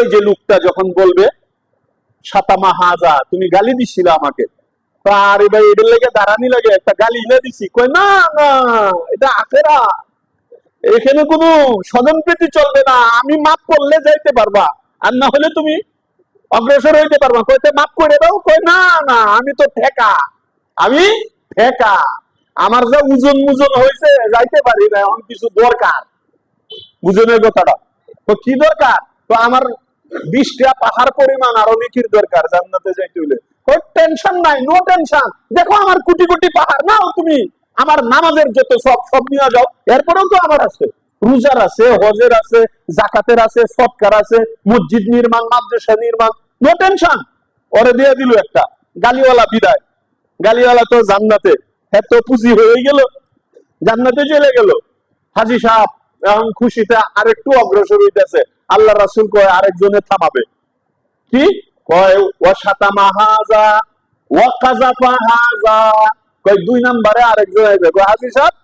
ওই যে লোকটা যখন বলবে সাতামা হাজা তুমি গালি দিছিল আমাকে। আরে ভাই এটার লেগে দাঁড়ানি লাগে, একটা গালি না দিছি। কই না না, এটা আখেরা। এখানে কোনো স্বজন প্রীতি চলবে না। আমি মাফ করলে যাইতে পারবা। আর না হলে তুমি অগ্রসর হইতে পারবা। কইতে মাফ করে দাও। কই না না, আমি তো ঠেকা। আমি ঠেকা। আমার যা ওজন মুজন হয়েছে, যাইতে পারি না, এখন কিছু দরকার। বুঝনের কথাটা? তো কি দরকার? তো আমার বিশটা পাহাড় পরিমাণ আরও নেকির দরকার, জান্নাতে যাইতে হইলে। টেনশন নাই নো টেনশন দেখো আমার কোটি কোটি পাহাড়, নাও তুমি। আমার নামাজের যত সব সব নিয়ে যাও। এরপরেও তো আমার আছে। রোজার আছে, হজের আছে, জাকাতের আছে, সৎকার আছে, মসজিদ নির্মাণ, মাদ্রাসা নির্মাণ। নো টেনশন ওরে দিয়ে দিল একটা, গালিওয়ালা বিদায়। গালিওয়ালা তো জান্নাতে। হ্যাঁ তো পুঁজি হয়ে গেল। জান্নাতে চলে গেল। হাজি সাহেব, এখন খুশিতে আরেকটু অগ্রসর হইতেছে। আল্লাহ রাসুল কয়, আরেকজনে থামাবে। কি? কয় ও সাতামা হাজা ও কাজাফা হাজা। কয়, দুই নম্বরে আরেকজন আসবে। কয় হাজি সাহেব,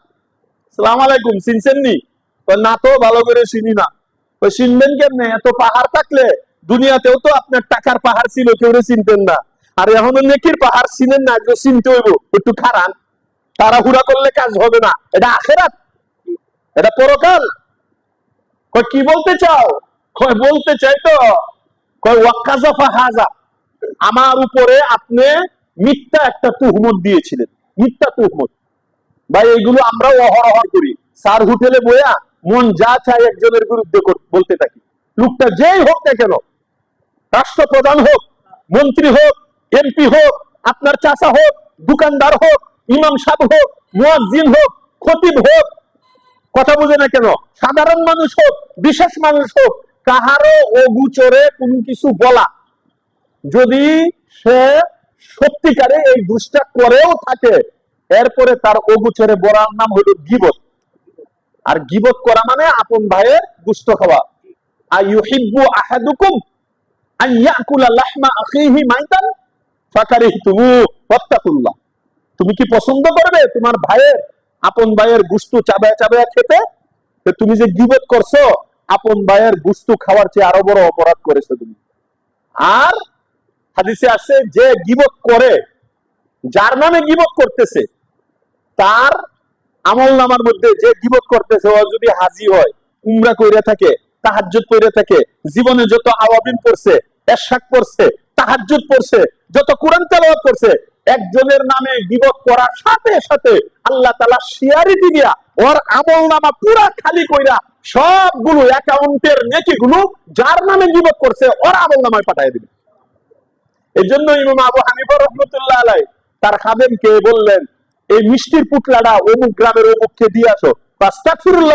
সালাম আলাইকুম, চিনছেন নি? কয়, না তো, ভালো করে চিনি না। কয়, চিনবেন কেমনে? এত পাহাড় থাকলে দুনিয়াতেও তো আপনার টাকার পাহাড় ছিল, কেউ চিনতেন না। আর এখনও নেকির পাহাড় চিনেন না একটু চিনতে হইব। একটু খারান। তাড়াহুড়া করলে কাজ হবে না। এটা আখেরাত। এটা পরকাল। কি বলতে চাও? কয় বলতে চাই তো? কয় ওয়াক্কাজাফা হাজা আমার উপরে আপনি মিথ্যা একটা তুহমত দিয়েছিলেন। মিথ্যা তুহমত। ভাই এইগুলো আমরাও অহরহ করি। স্যার হোটেলে বইয়া মন যা চায় একজনের বিরুদ্ধে বলতে থাকি। লোকটা যেই হোক না কেন, রাষ্ট্রপ্রধান হোক, মন্ত্রী হোক, এমপি হোক, আপনার চাচা হোক, দোকানদার হোক, ইমাম সাহেব হোক, মুয়াজ্জিন হোক, খতিব হোক, কথা বুঝে না কেন? সাধারণ মানুষ হোক, বিশেষ মানুষ হোক কাহারও অগুচরে কোনো কিছু বলা। যদি সে সত্যিকারে এই দুষ্টা করেও থাকে, এরপরে তার অগুচরে বলার নাম হলো গিবত। আর গিবত করা মানে আপন ভাইয়ের গুস্ত খাওয়া তুমি কি পছন্দ করবে তোমার ভাইয়ের, আপন ভাইয়ের গুস্তু চাবায় চাবায় খেতে? তুমি যে গিবত করছ আপন ভাইয়ের গুস্তু খাওয়ার চেয়ে আরও বড় অপরাধ করেছ তুমি। আর হাদিসে আছে, যে গিবত করে, যার নামে গিবত করতেছে, তার আমল নামার মধ্যে যে গিবত করতেছে, ও যদি হাজি হয়, উমরা কইরা থাকে, তাহাজ্জুদ কইরা থাকে, জীবনে যত আওয়াবিন পড়ছে, এরশাদ পড়ছে, তাহাজ্জুদ পড়ছে, যত কোরআন তেলাওয়াত করছে, একজনের নামে গিবত করার সাথে সাথে আল্লাহ তাআলা শিয়ারিটি দিয়া ওর আমল নামা পুরা খালি কইরা সবগুলো অ্যাকাউন্টের নেকিগুলো যার নামে গিবত করছে, ওর আমল নামায় পাঠিয়ে দিবে। এই জন্য ইমাম আবু হানিফা রহমতুল্লাহ আলাই তার খাদেম কে বললেন, এই মিষ্টির পুটলাটা অমুক গ্রামের অমুককে দিয়ে আসো।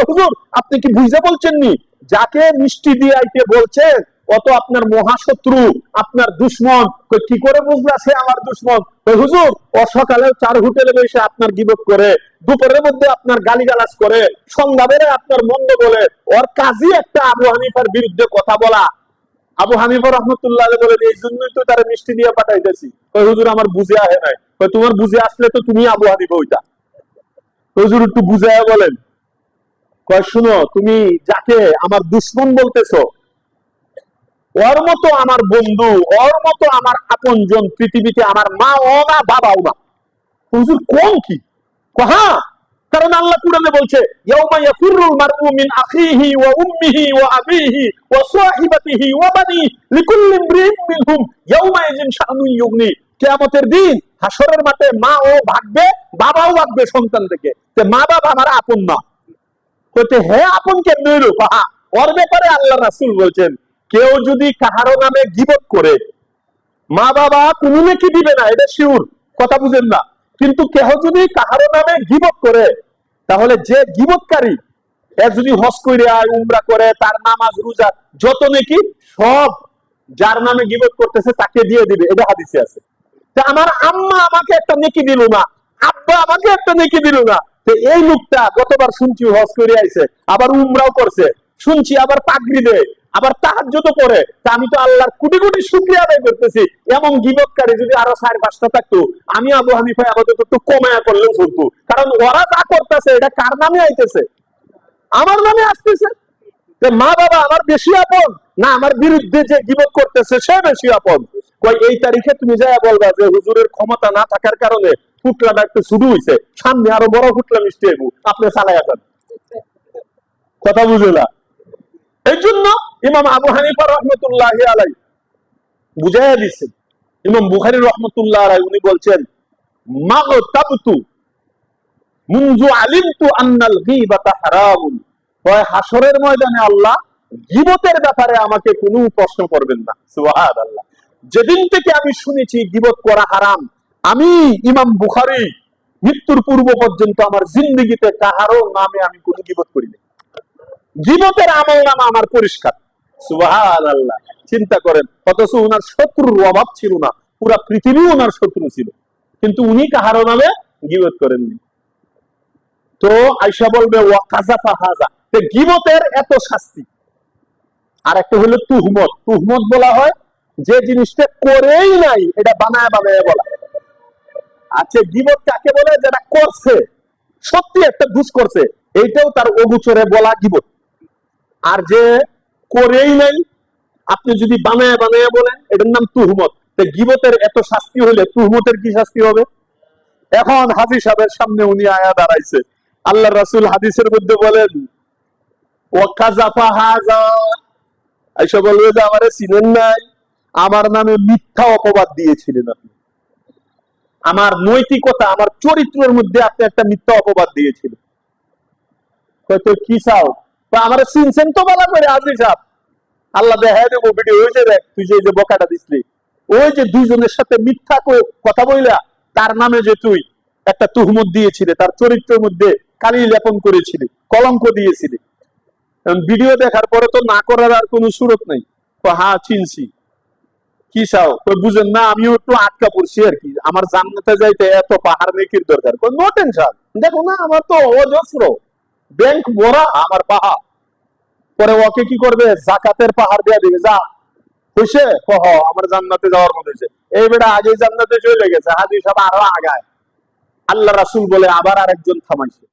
হুজুর, আপনি কি বুঝে বলছেন নি যাকে মিষ্টি দিয়ে আইতে বলছেন অত আপনার মহাশত্রু, আপনার দুশ্মন কি করে বুঝলা সে আমার দুশ্মন? হুজুর ও সকালে চার হোটেলে বসে আপনার গিবত করে, দুপুরের মধ্যে আপনার গালিগালাজ করে সন্ধ্যাবেলা আপনার মন্দ বলে, ওর কাজই একটা আবু হানিফার বিরুদ্ধে কথা বলা। আবু হানিফা রহমতুল্লাহ বলেন এই জন্যই তো তারা মিষ্টি দিয়ে পাঠাইতেছি। হুজুর, আমার বুঝে আহে নাই। তোমার বুঝে আসলে তো তুমি আবু হানিফা হইতা। হুজুর, একটু বুঝায় বলেন। কয় শুনো, তুমি যাকে আমার দুশ্মন বলতেছো ওর মতো আমার বন্ধু, ওর মতো আমার আপনজন পৃথিবীতে আমার মা ও না বাবাও না। হুজুর কোন কি? কহা কারণ আল্লাহ কুরআনে বলছে, ইয়াউমা ইয়াফিরুল মারউ মিন আখিহি ওয়া উম্মিহি ওয়া আবিহি ওয়া সাহিবাতিহি ওয়া বানি লিকুল্লি মিনহুম ইয়াউমা শানুন ইউগনি। কিয়ামতের দিন হাসরের মাঠে মা ও ভাগবে বাবাও ভাগবে সন্তান থেকে। তে মা বাবা আমার আপন না কইতে, হে আপন কেমনে হইল? কহা ওর ব্যাপারে আল্লাহ রাসূল বলছেন কেউ যদি কাহারো নামে গিবত করে, মা বাবা কোনো নাকি দিবে না? এটা শিউর, কথা বুঝেন না। কিন্তু কেহ যদি কাহারো নামে গিবত করে, তাহলে যে গিবতকারী, এ যদি হজ করে উমরা করে, তার নামাজ, রোজা, যত নাকি, সব যার নামে গিবত করতেছে, তাকে দিয়ে দিবে। এটা হাদিসে আছে। তা আমার আম্মা আমাকে একটা নেকি দিল না, আব্বা আমাকে একটা নেকি দিল না। তো এই লোকটা গতবার শুনছি হজ করে আইছে, আবার উমরাও করছে। শুনছি আবার পাগড়ি দেয়। আবার তাহাজ্জুদ করে। তা আমি তো আল্লাহর কোটি কোটি শুকরিয়া আদায় করতেছি। এমন গিবতকারী যদি আরও চার পাঁচটা থাকতো, আমি আবু হানিফা আমাদের একটু কমায়া করলেও চলতো। কারণ ওরা যা করতেছে, এটা কার নামে আইতেছে? আমার নামে আসতেছে? মা বাবা, আমার বেশি আপন? না, আমার বিরুদ্ধে যে গিবত করতেছে, সে বেশি আপন। কই এই তারিখে তুমি যাই বলবা যে হুজুরের ক্ষমতা না থাকার কারণে ফুটলাটা একটু শুরু হয়েছে সামনে আরও বড় ফুটলা মিষ্টি হইব। আপনি চালাই আছেন কথা বুঝে না। এই জন্য ইমাম আবু হানিফা রহমতুল্লাহ আলাই বুঝাইয়া দিচ্ছেন ইমাম বুখারি রহমতুল্লাহ আলাই উনি বলছেন যেদিন থেকে আমি শুনেছি গিবত করা হারাম, আমি ইমাম বুখারী মৃত্যুর পূর্ব পর্যন্ত আমার জিন্দগিতে কাহারও নামে আমি কোনো গিবত করিনি। গিবতের আমল নামা আমার পরিষ্কার। চিন্তা করেন, অথচ উনার শত্রুর অভাব ছিল না। পুরা পৃথিবী ওনার শত্রু ছিল। কিন্তু উনি কাহারও নামে গিবত করেননি। তো আইসা বলবে গিবতের এত শাস্তি। আর একটা হলো তুহমত। তুহমত বলা হয়, যে জিনিসটা করেই নাই, এটা বানায় বানায় বলা। আচ্ছা গিবত কাকে বলে? যেটা করছে, সত্যি একটা ঘুষ করছে, এইটাও তার অগুচরে বলা গিবত। আর যে করেই নাই। আপনি যদি বানায় বানায় বলেন, এটার নাম তুহমত। গিবতের এত শাস্তি হলে তুহমতের কি শাস্তি হবে? এখন হাজি সাহেবের সামনে উনি আয়া দাঁড়াইছে। আল্লাহ রাসূল হাদিসের মধ্যে বলেন বলবে যে, আমারে চিনেন নাই। আমার নামে মিথ্যা অপবাদ দিয়েছিলেন আপনি। আমার নৈতিকতা, আমার চরিত্রের মধ্যে আপনি একটা মিথ্যা অপবাদ দিয়েছিলেন। হয়তো কি চাও? তো আমার চিনছেন তো বলা করে আজি সাহেব। আল্লাহ দেখা দেবো ভিডিও যে দেখ, তুই যে যে বকাটা দিসলি ওই যে দুইজনের সাথে মিথ্যা কথা বইলা, তার নামে যে তুই একটা তুহমত দিয়েছিলি, তার চরিত্রের মধ্যে কালি লেপন করেছিলি, কলঙ্ক দিয়েছিলি। ভিডিও দেখার পরে তো না করার আর কোনো সুরত নাই। হ্যাঁ চিনছি। কি চাও? তো বুঝেন না, আমিও একটু আটকা পড়ছি আর কি। আমার জান্নাতে যাইতে এত পাহাড় নেকির দরকার। নো টেনশন দেখো না, আমার তো অজস্র। ব্যাংক ভরা আমার পাহাড়। পরে ওকে কি করবে? জাকাতের পাহাড় দিয়ে দিবে। যা হইছে কহ আমার জান্নাতে যাওয়ার মতো হয়েছে। এই বেটা আগেই জান্নাতে চলে গেছে। হাজি সব আরও আগায়। আল্লাহ রাসুল বলে আবার আরেকজন থামাইছে।